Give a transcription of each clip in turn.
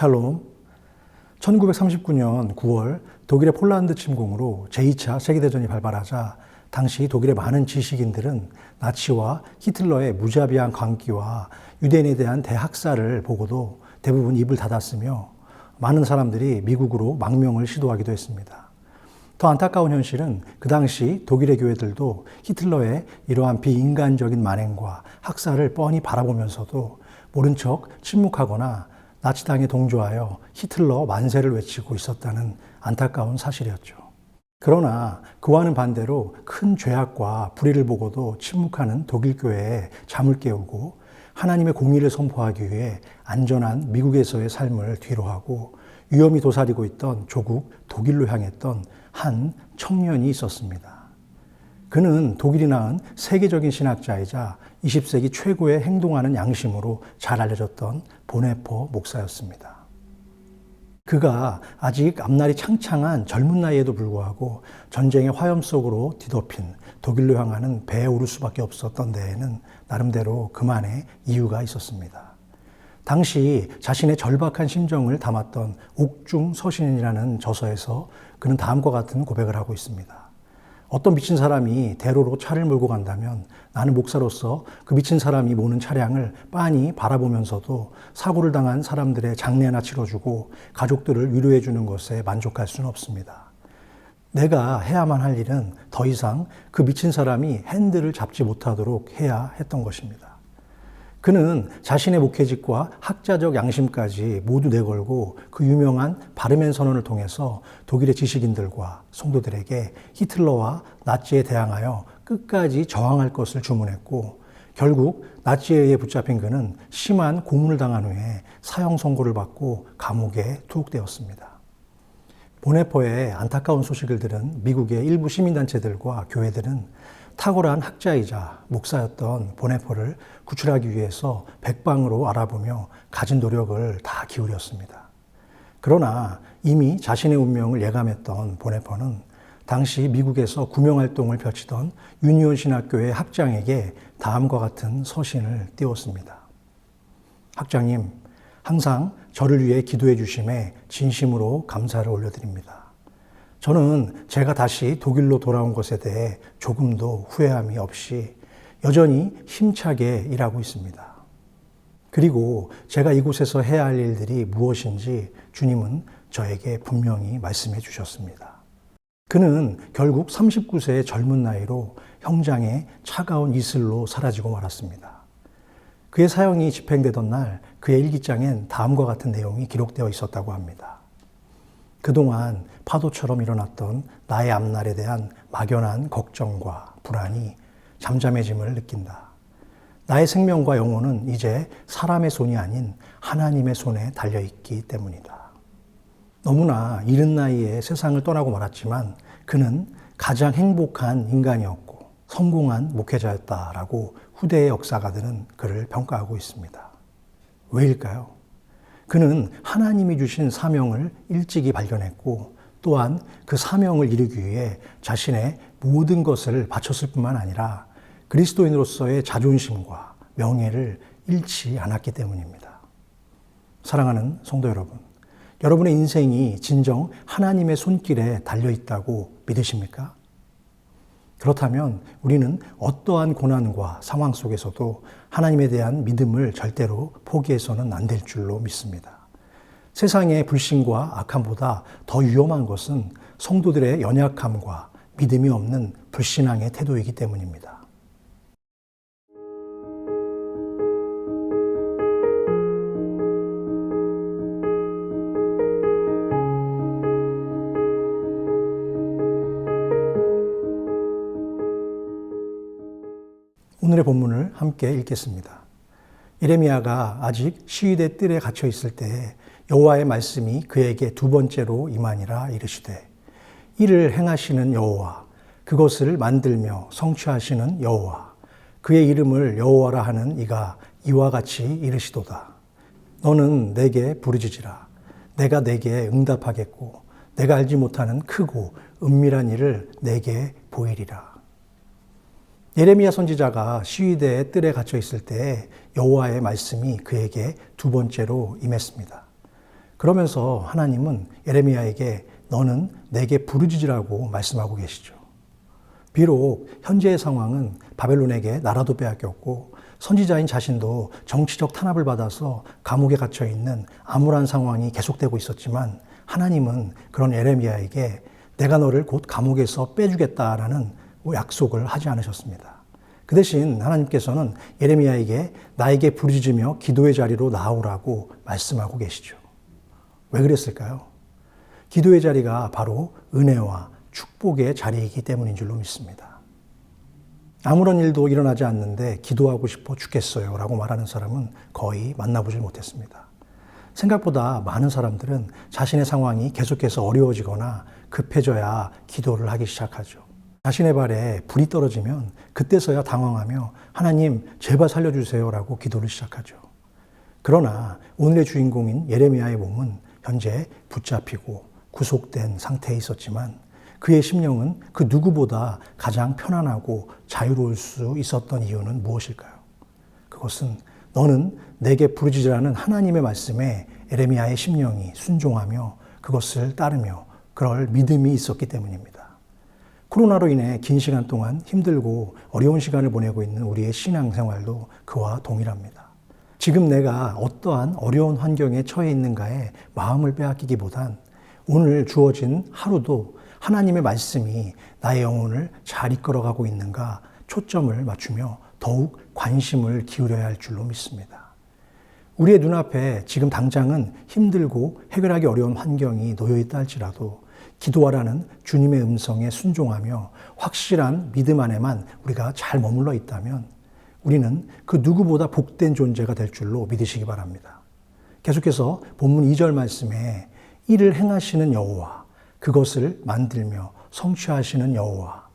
샬롬. 1939년 9월 독일의 폴란드 침공으로 제2차 세계대전이 발발하자 당시 독일의 많은 지식인들은 나치와 히틀러의 무자비한 광기와 유대인에 대한 대학살을 보고도 대부분 입을 닫았으며 많은 사람들이 미국으로 망명을 시도하기도 했습니다. 더 안타까운 현실은 그 당시 독일의 교회들도 히틀러의 이러한 비인간적인 만행과 학살을 뻔히 바라보면서도 모른 척 침묵하거나 나치당에 동조하여 히틀러 만세를 외치고 있었다는 안타까운 사실이었죠. 그러나 그와는 반대로 큰 죄악과 불의를 보고도 침묵하는 독일 교회에 잠을 깨우고 하나님의 공의를 선포하기 위해 안전한 미국에서의 삶을 뒤로하고 위험이 도사리고 있던 조국 독일로 향했던 한 청년이 있었습니다. 그는 독일이 낳은 세계적인 신학자이자 20세기 최고의 행동하는 양심으로 잘 알려졌던 보네포 목사였습니다. 그가 아직 앞날이 창창한 젊은 나이에도 불구하고 전쟁의 화염 속으로 뒤덮인 독일로 향하는 배에 오를 수밖에 없었던 데에는 나름대로 그만의 이유가 있었습니다. 당시 자신의 절박한 심정을 담았던 옥중 서신이라는 저서에서 그는 다음과 같은 고백을 하고 있습니다. 어떤 미친 사람이 대로로 차를 몰고 간다면 나는 목사로서 그 미친 사람이 모는 차량을 빤히 바라보면서도 사고를 당한 사람들의 장례나 치러주고 가족들을 위로해 주는 것에 만족할 수는 없습니다. 내가 해야만 할 일은 더 이상 그 미친 사람이 핸들을 잡지 못하도록 해야 했던 것입니다. 그는 자신의 목회직과 학자적 양심까지 모두 내걸고 그 유명한 바르멘 선언을 통해서 독일의 지식인들과 성도들에게 히틀러와 나치에 대항하여 끝까지 저항할 것을 주문했고 결국 나치에 의해 붙잡힌 그는 심한 고문을 당한 후에 사형 선고를 받고 감옥에 투옥되었습니다. 보네포의 안타까운 소식을 들은 미국의 일부 시민단체들과 교회들은 탁월한 학자이자 목사였던 보네포를 구출하기 위해서 백방으로 알아보며 가진 노력을 다 기울였습니다. 그러나 이미 자신의 운명을 예감했던 보네포는 당시 미국에서 구명활동을 펼치던 유니온 신학교의 학장에게 다음과 같은 서신을 띄웠습니다. 학장님, 항상 저를 위해 기도해 주심에 진심으로 감사를 올려드립니다. 저는 제가 다시 독일로 돌아온 것에 대해 조금도 후회함이 없이 여전히 힘차게 일하고 있습니다. 그리고 제가 이곳에서 해야 할 일들이 무엇인지 주님은 저에게 분명히 말씀해 주셨습니다. 그는 결국 39세의 젊은 나이로 형장의 차가운 이슬로 사라지고 말았습니다. 그의 사형이 집행되던 날 그의 일기장엔 다음과 같은 내용이 기록되어 있었다고 합니다. 그동안 파도처럼 일어났던 나의 앞날에 대한 막연한 걱정과 불안이 잠잠해짐을 느낀다. 나의 생명과 영혼은 이제 사람의 손이 아닌 하나님의 손에 달려있기 때문이다. 너무나 이른 나이에 세상을 떠나고 말았지만 그는 가장 행복한 인간이었고 성공한 목회자였다라고 후대의 역사가들은 그를 평가하고 있습니다. 왜일까요? 그는 하나님이 주신 사명을 일찍이 발견했고 또한 그 사명을 이루기 위해 자신의 모든 것을 바쳤을 뿐만 아니라 그리스도인으로서의 자존심과 명예를 잃지 않았기 때문입니다. 사랑하는 성도 여러분, 여러분의 인생이 진정 하나님의 손길에 달려 있다고 믿으십니까? 그렇다면 우리는 어떠한 고난과 상황 속에서도 하나님에 대한 믿음을 절대로 포기해서는 안 될 줄로 믿습니다. 세상의 불신과 악함보다 더 위험한 것은 성도들의 연약함과 믿음이 없는 불신앙의 태도이기 때문입니다. 오늘의 본문을 함께 읽겠습니다. 예레미야가 아직 시위대 뜰에 갇혀 있을 때 여호와의 말씀이 그에게 두 번째로 임하니라 이르시되 이를 행하시는 여호와 그것을 만들며 성취하시는 여호와 그의 이름을 여호와라 하는 이가 이와 같이 이르시도다. 너는 내게 부르짖으라. 내가 내게 응답하겠고 내가 알지 못하는 크고 은밀한 일을 내게 보이리라. 예레미야 선지자가 시위대의 뜰에 갇혀 있을 때 여호와의 말씀이 그에게 두 번째로 임했습니다. 그러면서 하나님은 예레미야에게 너는 내게 부르짖으라고 말씀하고 계시죠. 비록 현재의 상황은 바벨론에게 나라도 빼앗겼고 선지자인 자신도 정치적 탄압을 받아서 감옥에 갇혀 있는 암울한 상황이 계속되고 있었지만 하나님은 그런 예레미야에게 내가 너를 곧 감옥에서 빼주겠다라는 약속을 하지 않으셨습니다. 그 대신 하나님께서는 예레미야에게 나에게 부르짖으며 기도의 자리로 나오라고 말씀하고 계시죠. 왜 그랬을까요? 기도의 자리가 바로 은혜와 축복의 자리이기 때문인 줄로 믿습니다. 아무런 일도 일어나지 않는데 기도하고 싶어 죽겠어요 라고 말하는 사람은 거의 만나보질 못했습니다. 생각보다 많은 사람들은 자신의 상황이 계속해서 어려워지거나 급해져야 기도를 하기 시작하죠. 자신의 발에 불이 떨어지면 그때서야 당황하며 하나님 제발 살려주세요 라고 기도를 시작하죠. 그러나 오늘의 주인공인 예레미야의 몸은 현재 붙잡히고 구속된 상태에 있었지만 그의 심령은 그 누구보다 가장 편안하고 자유로울 수 있었던 이유는 무엇일까요? 그것은 너는 내게 부르짖으라는 하나님의 말씀에 에레미야의 심령이 순종하며 그것을 따르며 그럴 믿음이 있었기 때문입니다. 코로나로 인해 긴 시간 동안 힘들고 어려운 시간을 보내고 있는 우리의 신앙생활도 그와 동일합니다. 지금 내가 어떠한 어려운 환경에 처해 있는가에 마음을 빼앗기기보단 오늘 주어진 하루도 하나님의 말씀이 나의 영혼을 잘 이끌어가고 있는가 초점을 맞추며 더욱 관심을 기울여야 할 줄로 믿습니다. 우리의 눈앞에 지금 당장은 힘들고 해결하기 어려운 환경이 놓여 있다 할지라도 기도하라는 주님의 음성에 순종하며 확실한 믿음 안에만 우리가 잘 머물러 있다면 우리는 그 누구보다 복된 존재가 될 줄로 믿으시기 바랍니다. 계속해서 본문 2절 말씀에 이를 행하시는 여호와 그것을 만들며 성취하시는 여호와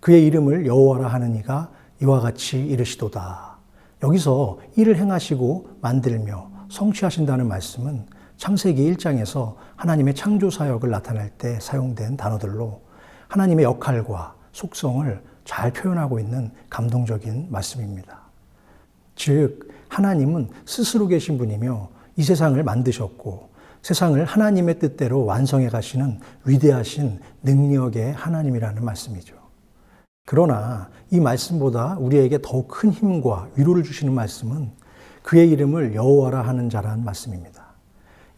그의 이름을 여호와라 하는 이가 이와 같이 이르시도다. 여기서 일을 행하시고 만들며 성취하신다는 말씀은 창세기 1장에서 하나님의 창조 사역을 나타낼 때 사용된 단어들로 하나님의 역할과 속성을 잘 표현하고 있는 감동적인 말씀입니다. 즉, 하나님은 스스로 계신 분이며 이 세상을 만드셨고 세상을 하나님의 뜻대로 완성해 가시는 위대하신 능력의 하나님이라는 말씀이죠. 그러나 이 말씀보다 우리에게 더 큰 힘과 위로를 주시는 말씀은 그의 이름을 여호와라 하는 자라는 말씀입니다.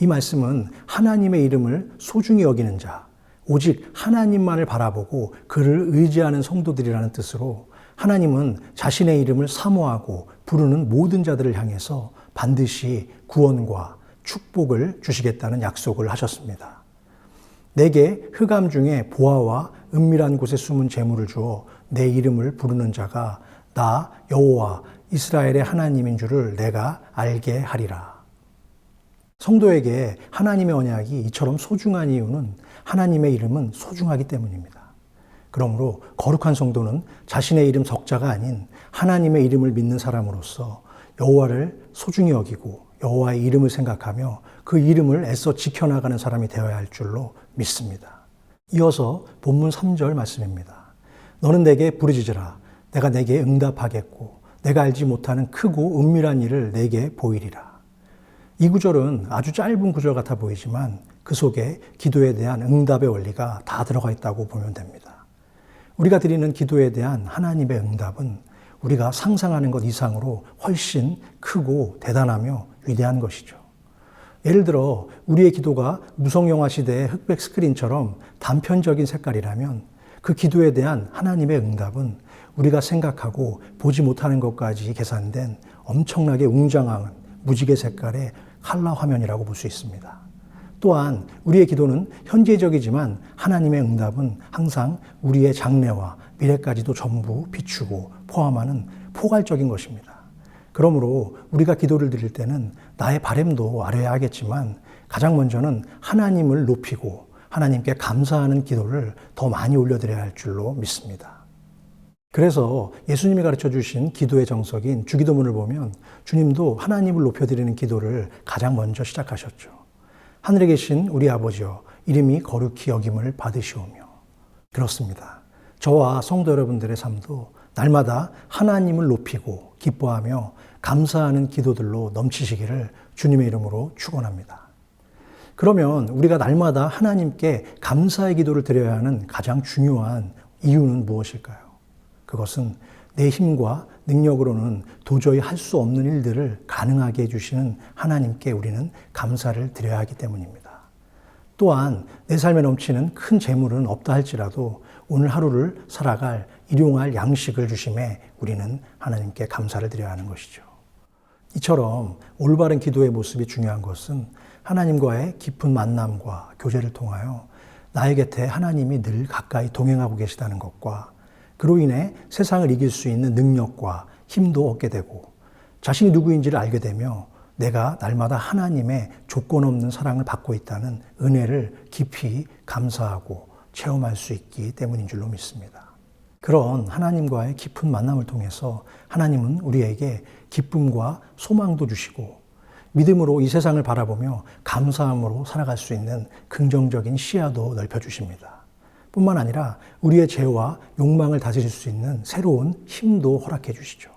이 말씀은 하나님의 이름을 소중히 여기는 자, 오직 하나님만을 바라보고 그를 의지하는 성도들이라는 뜻으로 하나님은 자신의 이름을 사모하고 부르는 모든 자들을 향해서 반드시 구원과 축복을 주시겠다는 약속을 하셨습니다. 내게 흑암 중에 보아와 은밀한 곳에 숨은 재물을 주어 내 이름을 부르는 자가 나 여호와 이스라엘의 하나님인 줄을 내가 알게 하리라. 성도에게 하나님의 언약이 이처럼 소중한 이유는 하나님의 이름은 소중하기 때문입니다. 그러므로 거룩한 성도는 자신의 이름 적자가 아닌 하나님의 이름을 믿는 사람으로서 여호와를 소중히 여기고 여호와의 이름을 생각하며 그 이름을 애써 지켜나가는 사람이 되어야 할 줄로 믿습니다. 이어서 본문 3절 말씀입니다. 너는 내게 부르짖으라. 내가 내게 응답하겠고 내가 알지 못하는 크고 은밀한 일을 내게 보이리라. 이 구절은 아주 짧은 구절 같아 보이지만 그 속에 기도에 대한 응답의 원리가 다 들어가 있다고 보면 됩니다. 우리가 드리는 기도에 대한 하나님의 응답은 우리가 상상하는 것 이상으로 훨씬 크고 대단하며 위대한 것이죠. 예를 들어 우리의 기도가 무성영화 시대의 흑백 스크린처럼 단편적인 색깔이라면 그 기도에 대한 하나님의 응답은 우리가 생각하고 보지 못하는 것까지 계산된 엄청나게 웅장한 무지개 색깔의 칼라 화면이라고 볼 수 있습니다. 또한 우리의 기도는 현재적이지만 하나님의 응답은 항상 우리의 장래와 미래까지도 전부 비추고 포함하는 포괄적인 것입니다. 그러므로 우리가 기도를 드릴 때는 나의 바램도 아려야 하겠지만 가장 먼저는 하나님을 높이고 하나님께 감사하는 기도를 더 많이 올려드려야 할 줄로 믿습니다. 그래서 예수님이 가르쳐 주신 기도의 정석인 주기도문을 보면 주님도 하나님을 높여드리는 기도를 가장 먼저 시작하셨죠. 하늘에 계신 우리 아버지여 이름이 거룩히 여김을 받으시오며 그렇습니다. 저와 성도 여러분들의 삶도 날마다 하나님을 높이고 기뻐하며 감사하는 기도들로 넘치시기를 주님의 이름으로 축원합니다. 그러면 우리가 날마다 하나님께 감사의 기도를 드려야 하는 가장 중요한 이유는 무엇일까요? 그것은 내 힘과 능력으로는 도저히 할 수 없는 일들을 가능하게 해주시는 하나님께 우리는 감사를 드려야 하기 때문입니다. 또한 내 삶에 넘치는 큰 재물은 없다 할지라도 오늘 하루를 살아갈 일용할 양식을 주심에 우리는 하나님께 감사를 드려야 하는 것이죠. 이처럼 올바른 기도의 모습이 중요한 것은 하나님과의 깊은 만남과 교제를 통하여 나의 곁에 하나님이 늘 가까이 동행하고 계시다는 것과 그로 인해 세상을 이길 수 있는 능력과 힘도 얻게 되고 자신이 누구인지를 알게 되며 내가 날마다 하나님의 조건 없는 사랑을 받고 있다는 은혜를 깊이 감사하고 체험할 수 있기 때문인 줄로 믿습니다. 그런 하나님과의 깊은 만남을 통해서 하나님은 우리에게 기쁨과 소망도 주시고 믿음으로 이 세상을 바라보며 감사함으로 살아갈 수 있는 긍정적인 시야도 넓혀주십니다. 뿐만 아니라 우리의 죄와 욕망을 다스릴 수 있는 새로운 힘도 허락해 주시죠.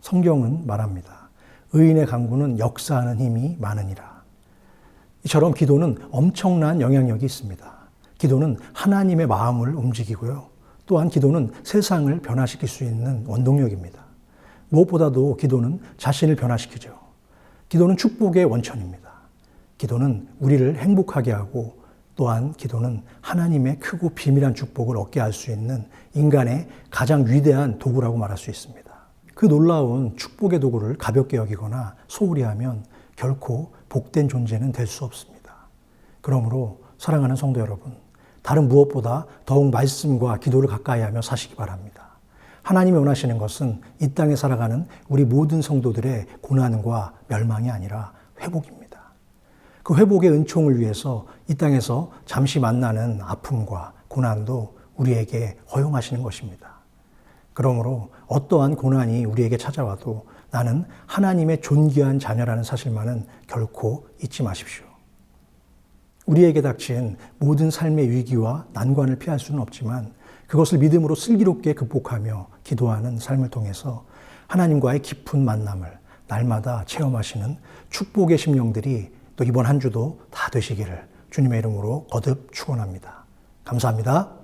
성경은 말합니다. 의인의 강구는 역사하는 힘이 많으니라. 이처럼 기도는 엄청난 영향력이 있습니다. 기도는 하나님의 마음을 움직이고요. 또한 기도는 세상을 변화시킬 수 있는 원동력입니다. 무엇보다도 기도는 자신을 변화시키죠. 기도는 축복의 원천입니다. 기도는 우리를 행복하게 하고 또한 기도는 하나님의 크고 비밀한 축복을 얻게 할 수 있는 인간의 가장 위대한 도구라고 말할 수 있습니다. 그 놀라운 축복의 도구를 가볍게 여기거나 소홀히 하면 결코 복된 존재는 될 수 없습니다. 그러므로 사랑하는 성도 여러분, 다른 무엇보다 더욱 말씀과 기도를 가까이 하며 사시기 바랍니다. 하나님이 원하시는 것은 이 땅에 살아가는 우리 모든 성도들의 고난과 멸망이 아니라 회복입니다. 그 회복의 은총을 위해서 이 땅에서 잠시 만나는 아픔과 고난도 우리에게 허용하시는 것입니다. 그러므로 어떠한 고난이 우리에게 찾아와도 나는 하나님의 존귀한 자녀라는 사실만은 결코 잊지 마십시오. 우리에게 닥친 모든 삶의 위기와 난관을 피할 수는 없지만 그것을 믿음으로 슬기롭게 극복하며 기도하는 삶을 통해서 하나님과의 깊은 만남을 날마다 체험하시는 축복의 심령들이 또 이번 한 주도 다 되시기를 주님의 이름으로 거듭 축원합니다. 감사합니다.